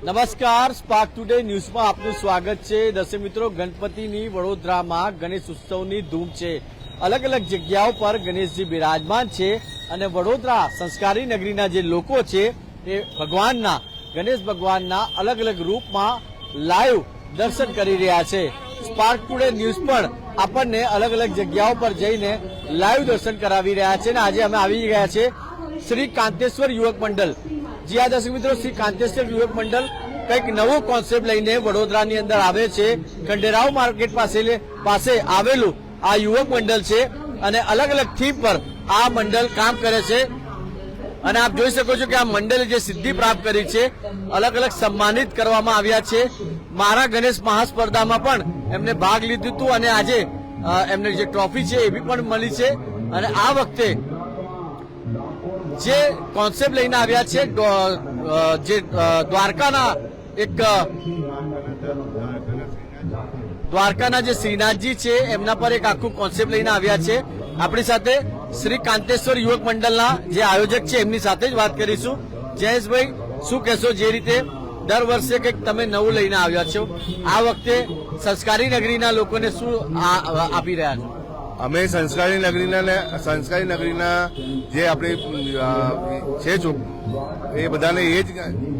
નમસ્કાર spark today ન્યૂઝમાં આપનું સ્વાગત છે. દર્શક મિત્રો, ગણપતિની વડોદરામાં ગણેશ ઉત્સવની ધૂમ છે. અલગ અલગ જગ્યાઓ પર ગણેશજી બિરાજમાન છે અને વડોદરા સંસ્કારી નગરીના જે લોકો છે એ ભગવાનના, ગણેશ ભગવાનના અલગ અલગ રૂપમાં લાઈવ દર્શન કરી રહ્યા છે. સ્પાર્ક ટુડે ન્યૂઝ પણ આપણને અલગ અલગ જગ્યાઓ પર જઈને લાઈવ દર્શન કરાવી રહ્યા છે અને આજે અમે આવી ગયા છે શ્રી કાંતેશ્વર યુવક મંડળ જી આ દર્શક મિત્રો, શ્રી કાંતેશ્વર યુવક મંડળ કંઈક નવો કોન્સેપ્ટ લઈને વડોદરાની અંદર આવે છે. ખંડેરાવ માર્કેટ પાસે પાસે આવેલું આ યુવક મંડળ છે અને અલગ અલગ થીમ પર આ મંડળ કામ કરે છે. અને આપ જોઈ શકો છો કે આ મંડળે જે સિદ્ધિ પ્રાપ્ત કરી છે, અલગ અલગ સન્માનિત કરવામાં આવ્યા છે. મારા ગણેશ મહાસ્પર્ધામાં પણ એમને ભાગ લીધું હતું અને આજે એમને જે ટ્રોફી છે એ બી પણ મળી છે. અને આ વખતે જે કોન્સેપ્ટ લઈને આવ્યા છે જે દ્વારકાના એક દ્વારકાના જે શ્રીનાથજી છે, એમના પર એક આખું કોન્સેપ્ટ લઈને આવ્યા છે. આપણી સાથે શ્રી કાંતેશ્વર યુવક મંડળના જે આયોજક છે, એમની સાથે જ વાત કરીશું. જયેશભાઈ, શું કહેશો જે રીતે દર વર્ષે કંઈક તમે નવું લઈને આવ્યા છો? આ વખતે સંસ્કારી નગરીના લોકોને શું આપી રહ્યા છો? અમે સંસ્કારી નગરીના સંસ્કારી નગરીના જે આપણી છે એ બધાને એ જ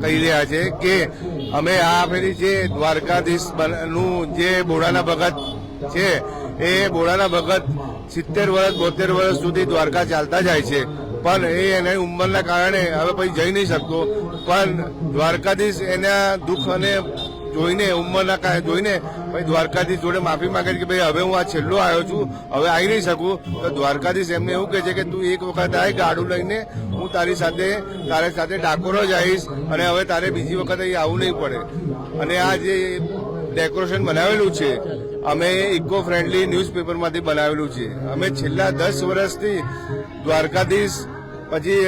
કહી રહ્યા છે કે અમે આ ફેરી જે દ્વારકાધીશ બન- જે બોડાના ભગત છે, એ બોડાના ભગત સિત્તેર વર્ષ બોતેર વર્ષ સુધી દ્વારકા ચાલતા જાય છે. પણ એ એની ઉંમરના કારણે હવે પછી જઈ નહીં શકતો. પણ દ્વારકાધીશ એના દુઃખ અને જોઈને, ઉંમરના કારણે જોઈને, ભાઈ દ્વારકાધીશ જોડે માફી માંગે કે ભાઈ હવે હું આ છેલ્લો આવ્યો છું, હવે આવી નહીં શકું. તો દ્વારકાધીશ એમને એવું કહે છે કે તું એક વખત આય ગાડું લઈને, હું તારી સાથે તારી સાથે ડાકોર જ આવીશ અને હવે તારે બીજી વખત અહીં આવવું નહીં પડે. અને આ જે ડેકોરેશન બનાવેલું છે, અમે ઇકો ફ્રેન્ડલી ન્યૂઝપેપરમાંથી બનાવેલું છે. અમે છેલ્લા દસ વર્ષથી દ્વારકાધીશ પછી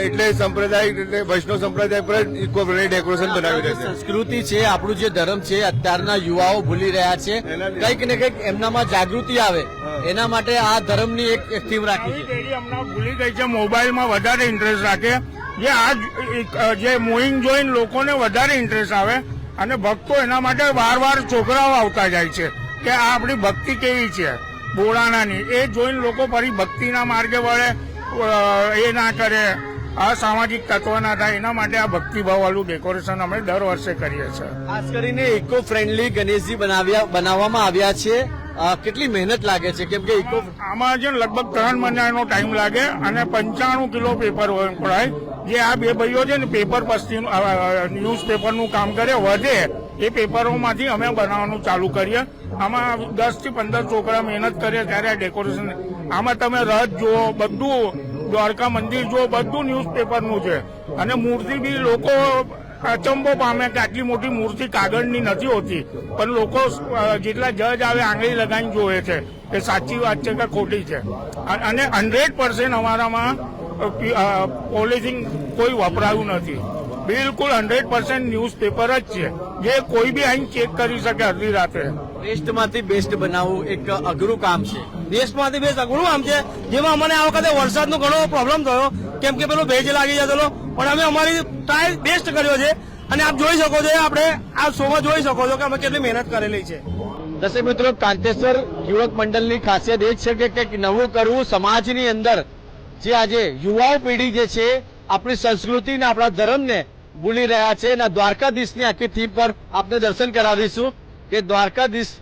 એટલે સંપ્રદાય એટલે વૈષ્ણવ સંપ્રદાય પર જ ઇકો ફ્રેન્ડલી ડેકોરેશન બનાવી રહ્યા છે. સંસ્કૃતિ છે આપણું જે ધર્મ છે અત્યારના યુવાઓ ભૂલી રહ્યા છે. કંઈક ને કંઈક એમનામાં જાગૃતિ આવે. એના માટે આ ધર્મની એક એક થીમ રાખી છે. હમણાં ભૂલી ગઈ છે મોબાઈલમાં વધારે ઇન્ટરેસ્ટ રાખે. જે આ એક, જે મોઈન જોઈને લોકોને વધારે ઇન્ટરેસ્ટ આવે અને ભક્તો એના માટે વાર વાર છોકરાઓ આવતા જાય છે કે આ આપણી ભક્તિ કેવી છે? બોળાણાની એ જોઈને લોકો ફરી ભક્તિના માર્ગે વળે એ ના કરે. અસામાજિક તત્વ ના થાય. એના માટે આ ભક્તિભાવ વાળું ડેકોરેશન અમે દર વર્ષે કરીએ છીએ. ખાસ કરીને ઇકો ફ્રેન્ડલી ગણેશજી બનાવ્યા બનાવવામાં આવ્યા છે. કેટલી મહેનત લાગે છે? કેમ કે ઇકો આમાં છે લગભગ ત્રણ મહિનાનો ટાઈમ લાગે અને પંચાણું કિલો પેપર પડાય જે આ બે ભાઈઓ છે ને પેપર પસ્તીનું ન્યૂઝ પેપરનું કામ કરે વધે. એ પેપરોમાંથી અમે બનાવવાનું ચાલુ કરીએ. આમાં દસથી પંદર છોકરા મહેનત કરીએ ત્યારે આ ડેકોરેશન આમાં તમે રથ જુઓ બધું દ્વારકા મંદિર જો બધું ન્યૂઝપેપરનું છે. અને મૂર્તિ બી લોકો અચંબો પામે કે આટલી મોટી મૂર્તિ કાગળની નથી હોતી. પણ લોકો જેટલા જજ આવે, આંગળી લગાવીને જોવે છે. કે સાચી વાત છે કે ખોટી છે? અને હંડ્રેડ પર્સન્ટ અમારામાં પોલિસિંગ કોઈ વપરાયું નથી. બિલકુલ હંડ્રેડ પર્સન્ટ ન્યૂઝપેપર જ છે. જે કોઈ બી અહીં ચેક કરી શકે અડધી રાતે વેસ્ટમાંથી બેસ્ટ બનાવવું એક અઘરું કામ છે. દેશમાંથી બેસ્ટ અઘરું કામ છે, જેમાં અમને આ વખતે વરસાદનો ઘણો પ્રોબ્લેમ થયો. કેમ કે પેલો ભેજ લાગી જતો પણ અમે અમારી ટ્રાય બેસ્ટ કર્યો છે. અને આપ જોઈ શકો છો, આપણે આ શોમાં જોઈ શકો છો કે અમે કેટલી મહેનત કરેલી છે. દર્શક મિત્રો, કાંતેશ્વર યુવક મંડળની ખાસિયત એ છે કે કંઈક નવું કરવું સમાજની અંદર. જે આજે યુવાઓ પેઢી જે છે, આપણી સંસ્કૃતિ ને આપણા ધર્મને ભૂલી રહ્યા છે અને દ્વારકાધીશની આખી થીમ પર આપને દર્શન કરાવીશું. કે દ્વારકાધીશ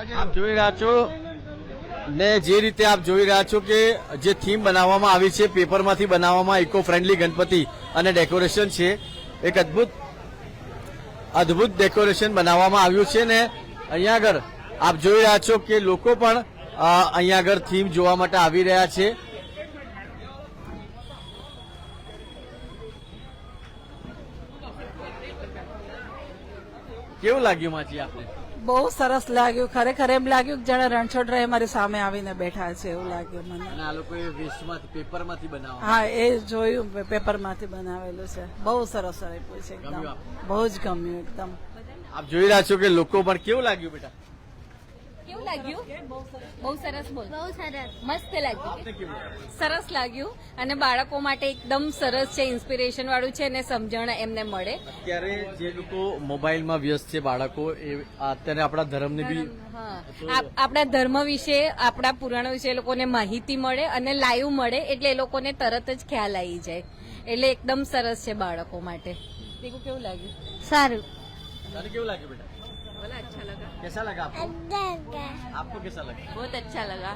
આપ જોઈ રહ્યા છો ને જે રીતે આપ જોઈ રહ્યા છો કે જે થીમ બનાવવામાં આવી છે, પેપરમાંથી બનાવવામાં ઇકો ફ્રેન્ડલી ગણપતિ અને ડેકોરેશન છે. એક અદ્ભુત અદ્ભુત ડેકોરેશન બનાવવામાં આવ્યું છે ને અહીંયા આગળ આપ જોઈ રહ્યા છો કે લોકો પણ અહીંયા આગળ થીમ જોવા માટે આવી રહ્યા છે. કેવું લાગ્યું માજી આપને? બહુ સરસ લાગ્યું ખરેખર એમ લાગ્યું કે જાણે રણછોડ રહે મારી સામે આવીને બેઠા છે એવું લાગ્યું મને. આ લોકો વેસ્ટમાંથી પેપરમાંથી બનાવવા હા એ જોયું પેપરમાંથી બનાવેલું છે. બહુ સરસ આપ્યું છે એકદમ. બહુ જ ગમ્યું એકદમ. આપ જોઈ રહ્યા છો કે લોકો પણ કેવું લાગ્યું બેટા? કેવું લાગ્યું? બહુ સરસ બોલ. બહુ સરસ. મસ્ત લાગ્યું? સરસ લાગ્યું. અને બાળકો માટે એકદમ સરસ છે ઇન્સ્પિરેશન વાળું છે અને સમજણ એમને મળે. અત્યારે જે લોકો મોબાઈલમાં વ્યસ્ત છે બાળકો એ અત્યારે આપણા ધર્મને બી હા. આપણા ધર્મ વિશે આપણા પુરાણો વિશે એ લોકોને માહિતી મળે અને લાઈવ મળે એટલે એ લોકોને તરત જ ખ્યાલ આવી જાય. એટલે એકદમ સરસ છે બાળકો માટે. કેવું લાગ્યું? સારું. કેવું લાગ્યું બેટા अच्छा लगा कैसा लगा आपको आपको कैसा लगा बहुत अच्छा लगा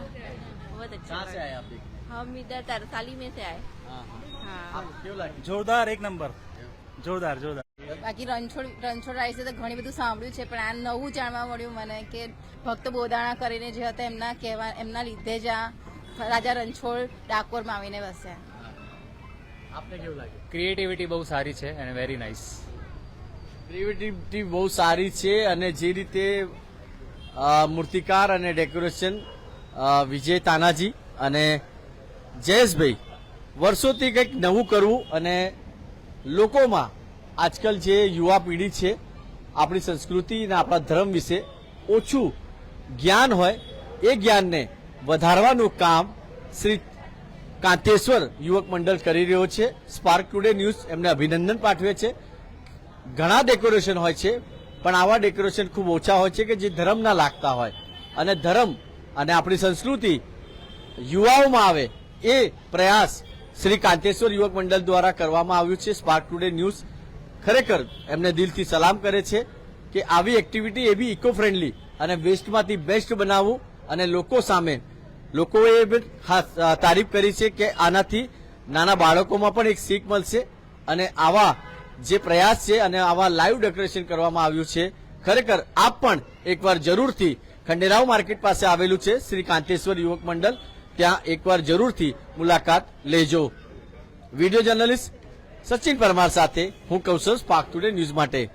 बहुत कहाँ से आए आप देखने हम इधर तरसाली में से आए हाँ हाँ आप કેવું લાગ્યું જોરદાર એક નંબર જોરદાર જોરદાર બાકી રણછોડ રણછોડ રાય છે તો ઘણી બધું સાંભળ્યું છે પણ આ નવું જાણવા મળ્યું મને કે ભક્ત બોદાણા કરીને જે હતા એમના કહેવા એમના લીધે જ આ રાજા રણછોડ ડાકોરમાં આવીને વસ્યા આપને કેવું લાગ્યું ક્રિએટિવિટી બહુ સારી છે અને વેરી નાઇસ ક્રિએટિવિટી બહુ સારી છે અને જે રીતે મૂર્તિકાર અને ડેકોરેશન વિજય તાનાજી અને જયેશભાઈ વર્ષોથી કંઈક નવું કરવું અને લોકોમાં આજકાલ જે યુવા પેઢી છે, આપણી સંસ્કૃતિ અને આપણા ધર્મ વિશે ઓછું જ્ઞાન હોય, એ જ્ઞાનને વધારવાનું કામ શ્રી કાંતેશ્વર યુવક મંડળ કરી રહ્યો છે. સ્પાર્ક ટુડે ન્યૂઝ એમને અભિનંદન પાઠવે છે. ઘણા ડેકોરેશન હોય છે, પણ આવા ડેકોરેશન ખૂબ ઓછા હોય છે કે જે ધર્મના લાગતા હોય. અને ધર્મ અને આપણી સંસ્કૃતિ યુવાઓમાં આવે એ પ્રયાસ શ્રી કાંતેશ્વર યુવક મંડળ દ્વારા કરવામાં આવ્યું છે. સ્પાર્ક ટુડે ન્યૂઝ ખરેખર એમને દિલથી સલામ કરે છે કે આવી એક્ટિવિટી એ બી ઇકો ફ્રેન્ડલી અને વેસ્ટમાંથી બેસ્ટ બનાવવું અને લોકો સામે, લોકોએ તારીફ કરી છે કે આનાથી નાના બાળકોમાં પણ એક શીખ મળશે અને આવા જે પ્રયાસ છે અને આવા લાઈવ ડેકોરેશન કરવામાં આવ્યું છે. ખરેખર આપ પણ એકવાર જરૂરથી ખંડેરાવ માર્કેટ પાસે આવેલું છે, શ્રી કાંતેશ્વર યુવક મંડળ. ત્યાં એકવાર જરૂરથી મુલાકાત લેજો. વીડિયો જર્નલિસ્ટ સચિન પરમાર સાથે હું કૌશલ સ્પાર્ક ટુડે ન્યૂઝ માટે